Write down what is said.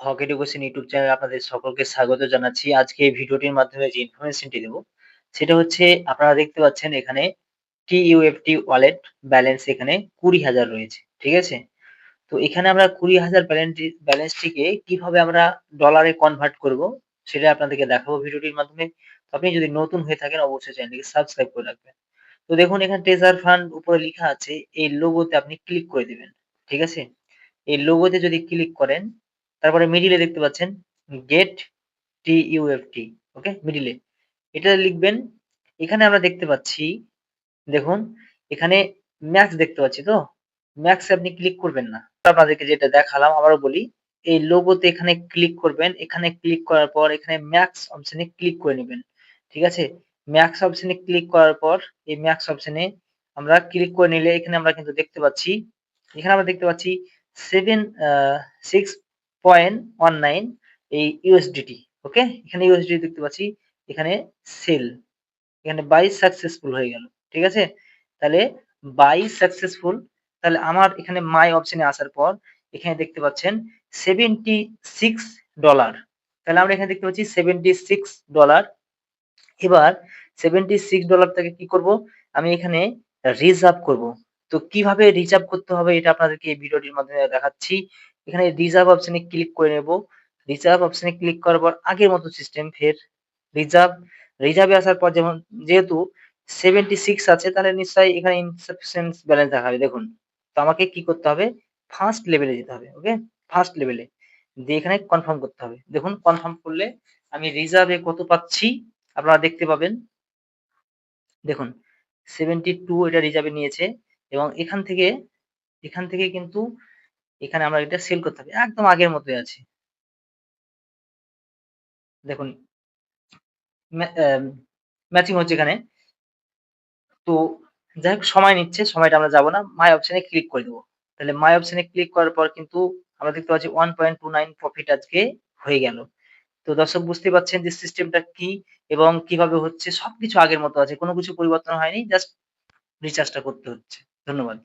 হক education YouTube চ্যানেলে আপনাদের সকলকে স্বাগত জানাচ্ছি। আজকে এই ভিডিওটির মাধ্যমে যে ইনফরমেশনটি দেব, সেটা হচ্ছে আপনারা দেখতে পাচ্ছেন এখানে TUFT ওয়ালেট ব্যালেন্স এখানে কুড়ি হাজার রয়েছে। ঠিক আছে? তো এখানে আমরা ২০,০০০ ব্যালেন্সটি ব্যালেন্সটিকে কীভাবে আমরা ডলারে কনভার্ট করব, সেটা আপনাদেরকে দেখাবো ভিডিওটির মাধ্যমে। আপনি যদি নতুন হয়ে থাকেন অবশ্যই চ্যানেলটিকে সাবস্ক্রাইব করে রাখবেন। তো দেখুন এখানে ট্রেজার ফান্ড উপরে লেখা আছে, এই লোগোতে আপনি ক্লিক করে দিবেন। ঠিক আছে? এই লোগোতে যদি ক্লিক করেন তারপরে মিডিলে দেখতে পাচ্ছেন গেট টি ইউএফটি ওকে মিডিলে এটা লিখবেন, এখানে আমরা দেখতে পাচ্ছি, দেখুন, এখানে ম্যাক্স দেখতে পাচ্ছি তো? ম্যাক্সে আপনি ক্লিক করবেন না। আপনাদেরকে যেটা দেখালাম, আবারও বলি, এই লোগোতে এখানে ক্লিক করবেন, এখানে ক্লিক করার পর এখানে ম্যাক্স অপশনে ক্লিক করে নেবেন, ঠিক আছে? ম্যাক্স অপশনে ক্লিক করার পর, এই ম্যাক্স অপশনে আমরা ক্লিক করে নিলে এখানে আমরা কিন্তু দেখতে পাচ্ছি, এখানে আমরা দেখতে পাচ্ছি seven six point one nine এই ইউএসডিটি ওকে এখানে ইউএসডি দেখতে পাচ্ছি, এখানে সেল এখানে বাই সাকসেসফুল হয়ে গেল, ঠিক আছে? তাহলে বাই সাকসেসফুল তাহলে আমার এখানে মাই অপশনে আসার পর, এখানে দেখতে পাচ্ছেন সেভেন্টি সিক্স ডলার তাহলে আমরা এখানে দেখতে পাচ্ছি সেভেন্টি সিক্স ডলার এবার সেভেন্টি সিক্স ডলার থেকে কি করব? আমি এখানে রিজার্ভ করব, তো কীভাবে রিজার্ভ করতে হবে এটা আপনাদেরকে এই ভিডিওটির মাধ্যমে দেখাচ্ছি। এখানে রিজার্ভ অপশনে ক্লিক করে নেব। রিজার্ভ অপশনে ক্লিক করার পর আগের মতো সিস্টেম ফের রিজার্ভ রিজার্ভে আসার পর যেমন, যেহেতু সেভেন্টি সিক্স আছে, তাহলে নিশ্চয়ই এখানে ইনসাফিসিয়েন্ট ব্যালেন্স দেখাবে। দেখুন, তো আমাকে কি করতে হবে? ফার্স্ট লেভেলে যেতে হবে ওকে ফার্স্ট লেভেলে দিয়ে এখানে কনফার্ম করতে হবে। দেখুন কনফার্ম করলে আমি রিজার্ভে কত পাচ্ছি? আপনারা দেখতে পাবেন। দেখুন সেভেন্টি টু এটা রিজার্ভে নিয়েছে এবং এখান থেকে এখান থেকে কিন্তু এখানে আমরা এটা সেল করতে হবে একদম আগের মতোই আছে। দেখুন ম্যাচিং হচ্ছে এখানে। তো যাই হোক, সময় নিচ্ছে, সময়টা আমরা যাব না। মাই অপশনে ক্লিক করে দেবো। তাহলে মাই অপশনে ক্লিক করার পর কিন্তু আমরা দেখতে পাচ্ছি one point two nine profit আজকে হয়ে গেল। তো দর্শক বুঝতে পারছেন যে সিস্টেমটা কি এবং কীভাবে হচ্ছে, সবকিছু আগের মতো আছে। কোনো কিছু পরিবর্তন হয়নি জাস্ট রিচার্জটা করতে হচ্ছে। ধন্যবাদ।